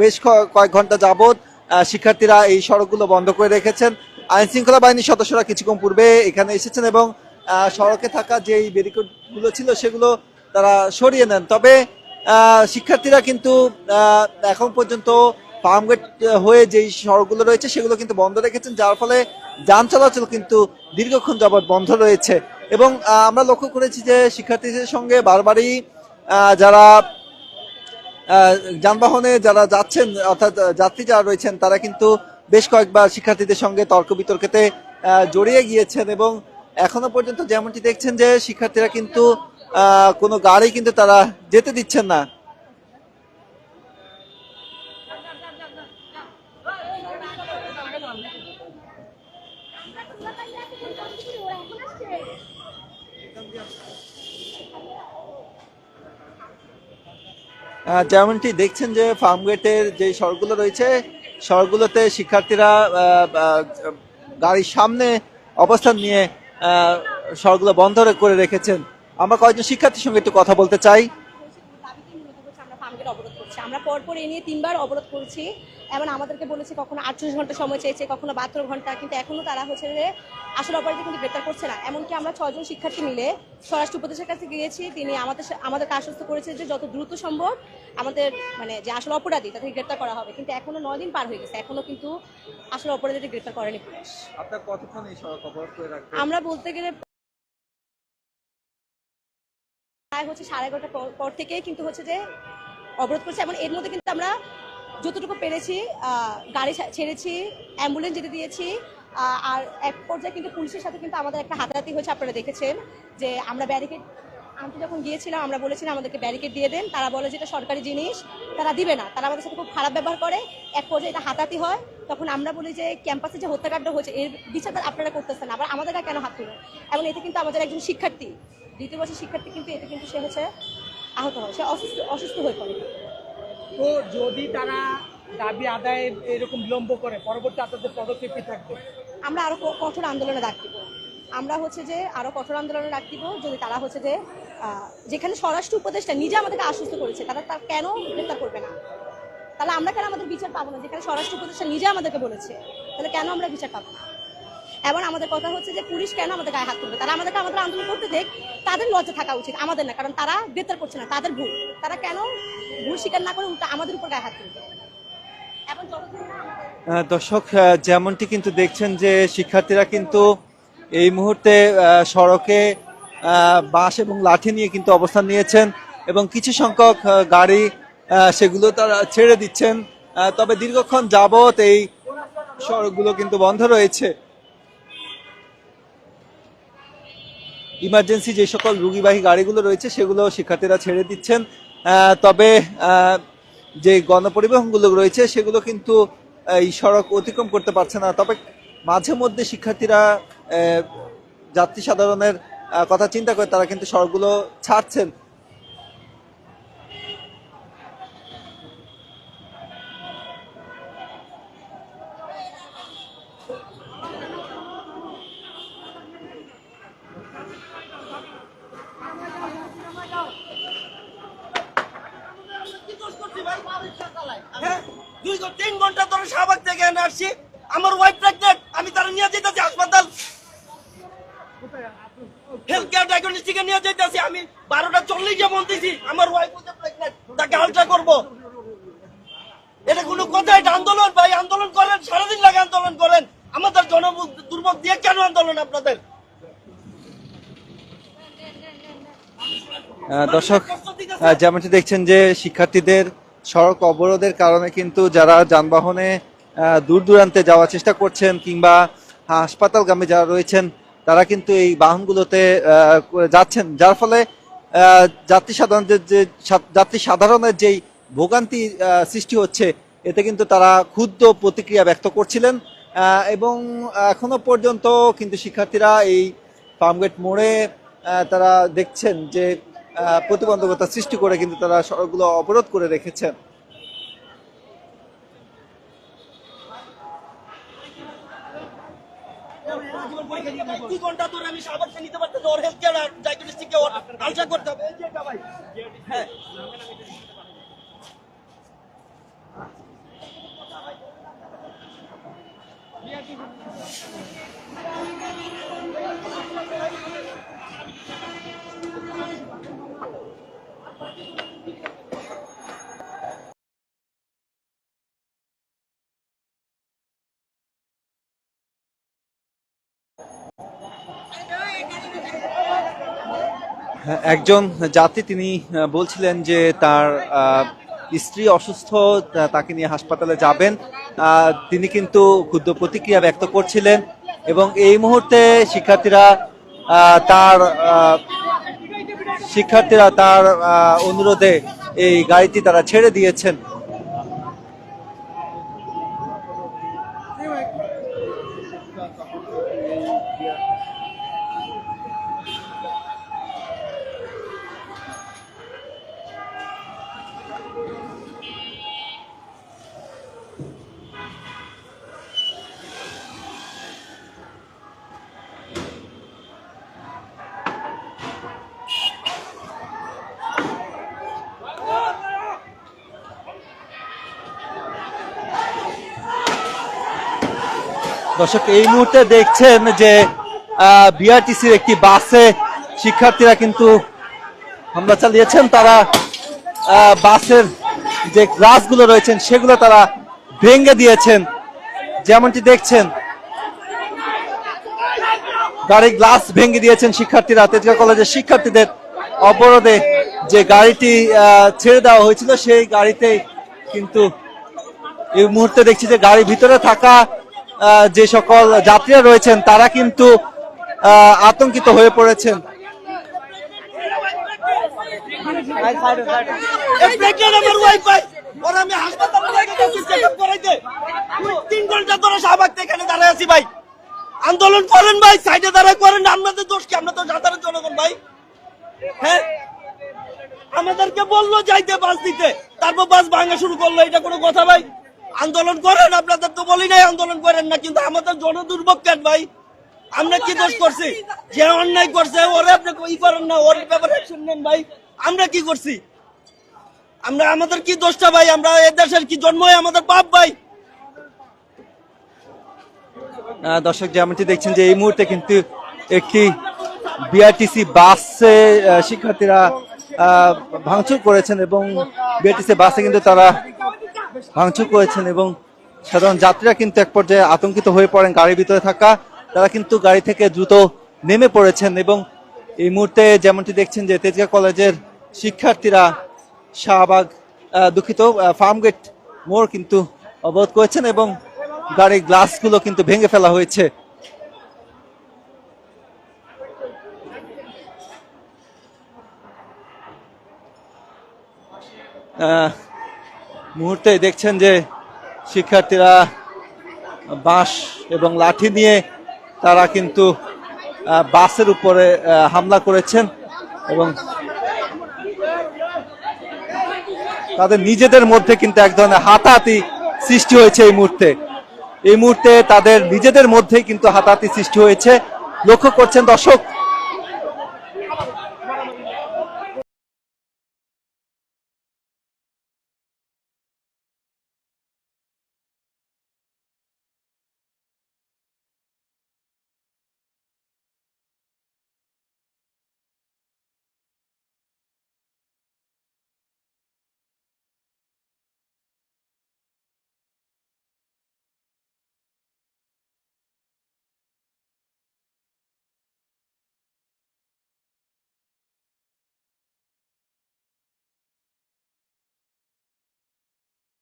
বেশ কয়েক ঘণ্টা যাবৎ শিক্ষার্থীরা এই সড়কগুলো বন্ধ করে রেখেছেন। আইন শৃঙ্খলা বাহিনীর সদস্যরা কিছুক্ষণ পূর্বে এখানে এসেছেন এবং সড়কে থাকা যে ব্যারিকেডগুলো ছিল সেগুলো তারা সরিয়ে নেন। তবে শিক্ষার্থীরা কিন্তু এখন পর্যন্ত ফার্মগেট হয়ে যেই সড়কগুলো রয়েছে সেগুলো কিন্তু বন্ধ রেখেছেন, যার ফলে যান চলাচল কিন্তু দীর্ঘক্ষণ যাবৎ বন্ধ রয়েছে। এবং আমরা লক্ষ্য করেছি যে শিক্ষার্থীদের সঙ্গে বারবারই যারা যানবাহনে যারা যাচ্ছেন, অর্থাৎ যাত্রী যারা রয়েছেন, তারা কিন্তু বেশ কয়েকবার শিক্ষার্থীদের সঙ্গে তর্ক বিতর্কেতে জড়িয়ে গিয়েছেন এবং এখনও পর্যন্ত যেমনটি দেখছেন যে শিক্ষার্থীরা কিন্তু কোনো গাড়ি কিন্তু তারা যেতে দিচ্ছেন না। যেমনটি দেখছেন যে ফার্মগেটের যে সড়কগুলো রয়েছে, সড়কগুলোতে শিক্ষার্থীরা গাড়ির সামনে অবস্থান নিয়ে সড়কগুলো বন্ধ করে রেখেছেন। আমরা কয়েকজন শিক্ষার্থীর সঙ্গে একটু কথা বলতে চাই। আমরা পরপর এ নিয়ে তিনবার অবরোধ করছি। এবং আমাদেরকে বলেছে কখনো আটচল্লিশ ঘণ্টা সময় চেয়েছে কখনো বাহাত্তর ঘণ্টা কিন্তু এখনও তারা হচ্ছে যে আসল অপরাধী কিন্তু গ্রেপ্তার করছে না। এমনকি আমরা ছজন শিক্ষার্থী মিলে স্বরাষ্ট্র উপদেশের কাছে গিয়েছি তিনি আমাদের আমাদেরকে আশ্বস্ত করেছে যে যত দ্রুত সম্ভব আমাদের মানে যে আসল অপরাধী তাদেরকে গ্রেপ্তার করা হবে। কিন্তু এখনও নয় দিন পার হয়ে গেছে এখনও কিন্তু আসল অপরাধীদের গ্রেপ্তার করেনি পুলিশ। আমরা বলতে গেলে প্রায় হচ্ছে সাড়ে এগারোটার পর- পর থেকেই কিন্তু হচ্ছে যে অবরোধ করছে। এবং এর মধ্যে কিন্তু আমরা যতটুকু পেরেছি গাড়ি ছেড়েছি অ্যাম্বুলেন্স যেতে দিয়েছি আর এক পর্যায়ে কিন্তু পুলিশের সাথে কিন্তু আমাদের একটা হাতাহাতি হয়েছে, আপনারা দেখেছেন, যে আমরা ব্যারিকেড আনতে যখন গিয়েছিলাম, আমরা বলেছিলাম আমাদেরকে ব্যারিকেড দিয়ে দেন, তারা বলে যে এটা সরকারি জিনিস, তারা দিবে না, তারা আমাদের সাথে খুব খারাপ ব্যবহার করে, এক পর্যায়ে এটা হাতাহাতি হয়, তখন আমরা বলি যে ক্যাম্পাসে যে হত্যাকাণ্ড হয়েছে, এর বিচার আপনারা করতেছেন আবার আমাদের কেন হাত তুলেন এবং এতে কিন্তু আমাদের একজন শিক্ষার্থী, দ্বিতীয় বর্ষের শিক্ষার্থী কিন্তু এতে কিন্তু সে হচ্ছে আহত হয়, সে অসুস্থ অসুস্থ হয়ে পড়ে। তো যদি তারা দাবি আদায় এরকম বিলম্ব করে, পরবর্তী আপনাদের পদক্ষেপ কি থাকবে? আমরা আরও কঠোর আন্দোলনে ডাক দিব। আমরা হচ্ছে যে আরও কঠোর আন্দোলনে ডাক দিব, যদি তারা হচ্ছে যে যেখানে স্বরাষ্ট্র উপদেষ্টা নিজে আমাদেরকে আশ্বস্ত করেছে, তারা তার কেন গ্রেপ্তার করবে না? তাহলে আমরা কেন আমাদের বিচার পাবো না? যেখানে স্বরাষ্ট্র উপদেষ্টা নিজে আমাদেরকে বলেছে, তাহলে কেন আমরা বিচার পাবো না? এবং আমাদের কথা হচ্ছে যে পুলিশ কেন আমাদের গায়ে হাত তুলবে? তারা আমাদেরকে আমাদের আন্দোলন করতে দেখ তাদের লজ্জা থাকা উচিত আমাদের না কারণ তারা গ্রেপ্তার করছে না তাদের ভুল। তারা কেন ভুল স্বীকার না করে উল্টা আমাদের উপর গায়ে হাত আহ, দর্শক যেমনটি কিন্তু দেখছেন যে শিক্ষার্থীরা কিন্তু এই মুহূর্তে সড়কে বাঁশ এবং লাঠি নিয়ে কিন্তু অবস্থান নিয়েছেন এবং কিছু সংখ্যক গাড়ি সেগুলো তারা ছেড়ে দিচ্ছেন। তবে দীর্ঘক্ষণ যাবত এই সড়কগুলো কিন্তু বন্ধ রয়েছে। ইমার্জেন্সি যে সকল রুগীবাহী গাড়িগুলো রয়েছে, সেগুলো শিক্ষার্থীরা ছেড়ে দিচ্ছেন। তবে যে গণপরিবহনগুলো রয়েছে, সেগুলো কিন্তু এই সড়ক অতিক্রম করতে পারছে না। তবে মাঝে মধ্যে শিক্ষার্থীরা যাত্রী সাধারণের কথা চিন্তা করে তারা কিন্তু সড়কগুলো ছাড়ছেন হ্যাঁ দুই তিন ঘণ্টা ধরে শাহবাগ থেকে এনে আসছি। আমার ওয়াইফ প্রেগনেন্ট আমি তারা নিয়ে যেতেছি হাসপাতাল। হেলথ কেয়ার ডায়াগনস্টিকে নিয়ে যেতেছি আমি বারোটা চল্লিশে বলতেছি আমার ওয়াইফ হচ্ছে প্রেগনেন্ট তাকে আলট্রা করব। এটা কোনো কথা এটা আন্দোলন ভাই আন্দোলন করেন সারাদিন লাগে আন্দোলন করেন। আমাদের জন দুর্ভোগ দিয়ে কেন আন্দোলন আপনাদের? দর্শক যেমনটি দেখছেন যে শিক্ষার্থীদের সড়ক অবরোধের কারণে কিন্তু যারা যানবাহনে দূর দূরান্তে যাওয়ার চেষ্টা করছেন কিংবা হাসপাতালগামী যারা রয়েছেন, তারা কিন্তু এই বাহনগুলোতে যাচ্ছেন। যার ফলে যাত্রী সাধারণের যে, যাত্রী সাধারণের যেই ভোগান্তি সৃষ্টি হচ্ছে, এতে কিন্তু তারা ক্ষুদ্র প্রতিক্রিয়া ব্যক্ত করছিলেন। এবং এখনও পর্যন্ত কিন্তু শিক্ষার্থীরা এই ফার্মগেট মোড়ে তারা দেখছেন যে প্রতিবন্ধকতা সৃষ্টি করে কিন্তু তারা সড়কগুলো অবরোধ করে রেখেছেন। ঘণ্টা ধরে আমি নিতে পারতাম ডায়াগনস্টিকে করতে হবে হ্যাঁ। একজন যাত্রী তিনি বলছিলেন যে তার স্ত্রী অসুস্থ তাকে নিয়ে হাসপাতালে যাবেন। তিনি কিন্তু ক্ষুদ্র প্রতিক্রিয়া ব্যক্ত করছিলেন এবং এই মুহূর্তে শিক্ষার্থীরা তার শিক্ষার্থীরা তার অনুরোধে এই গাড়িটি তারা ছেড়ে দিয়েছেন। দর্শক, এই মুহূর্তে দেখছেন যে বিআরটিসির একটি বাসে শিক্ষার্থীরা কিন্তু হামলা চালিয়েছেন। তারা বাসের যে গ্লাসগুলো রয়েছেন, সেগুলো তারা ভেঙে দিয়েছেন। যেমনটি দেখছেন গাড়ির গ্লাস ভেঙে দিয়েছেন শিক্ষার্থীরা। তেজগাঁ কলেজের শিক্ষার্থীদের অবরোধে যে গাড়িটি ছেড়ে দেওয়া হয়েছিল, সেই গাড়িতে কিন্তু এই মুহূর্তে দেখছি যে গাড়ির ভিতরে থাকা যে সকল যাত্রীরা রয়েছেন, তারা কিন্তু আতঙ্কিত হয়ে পড়েছেন। আন্দোলন করেন ভাই, সাইডে দাঁড়ায় করেন, আপনাদের দোষ কি? আমরা তো সাধারণ জনগণ ভাই। হ্যাঁ? আমাদেরকে বলল যাইতে, বাস দিতে। তারপর বাস ভাঙা শুরু করল, এটা কোনো কথা ভাই? আন্দোলন করেন, আপনাদের তো বলি নাই আন্দোলন করেন না, কিন্তু আমাদের জনদুর্ভোগ কেন ভাই? আমরা কি দোষ করছি? যে অন্যায় করছে, ওরে আপনি ই করেন না, ওর ব্যাপারে নেন ভাই। আমরা কি করছি? আমরা, আমাদের কি দোষটা ভাই? আমরা এ দেশের কি জন্মই আমাদের পাপ ভাই? দর্শক, যেমনটি দেখছেন যে এই মুহূর্তে কিন্তু একটি বিআরটিসি বাসে শিক্ষার্থীরা ভাঙচুর করেছেন এবং বিআরটিসি বাসে কিন্তু তারা ভাঙচুর করেছেন এবং সাধারণ যাত্রীরা কিন্তু এক পর্যায়ে আতঙ্কিত হয়ে পড়েন গাড়ির ভিতরে থাকা। তারা কিন্তু গাড়ি থেকে দ্রুত নেমে পড়েছেন এবং এই মুহূর্তে যেমনটি দেখছেন যে তেজগাঁ কলেজের শিক্ষার্থীরা শাহবাগ দুঃখিত ফার্মগেট মোড় কিন্তু অবরোধ করেছেন এবং গাড়ির গ্লাসগুলো কিন্তু ভেঙে ফেলা হয়েছে। আহ, মুহূর্তে দেখছেন যে শিক্ষার্থীরা বাঁশ এবং লাঠি নিয়ে তারা কিন্তু বাসের উপরে হামলা করেছেন এবং তাদের নিজেদের মধ্যে কিন্তু এক ধরনের হাতাহাতি সৃষ্টি হয়েছে এই মুহূর্তে। এই মুহূর্তে তাদের নিজেদের মধ্যেই কিন্তু হাতাহাতি সৃষ্টি হয়েছে। লক্ষ্য করছেন দর্শক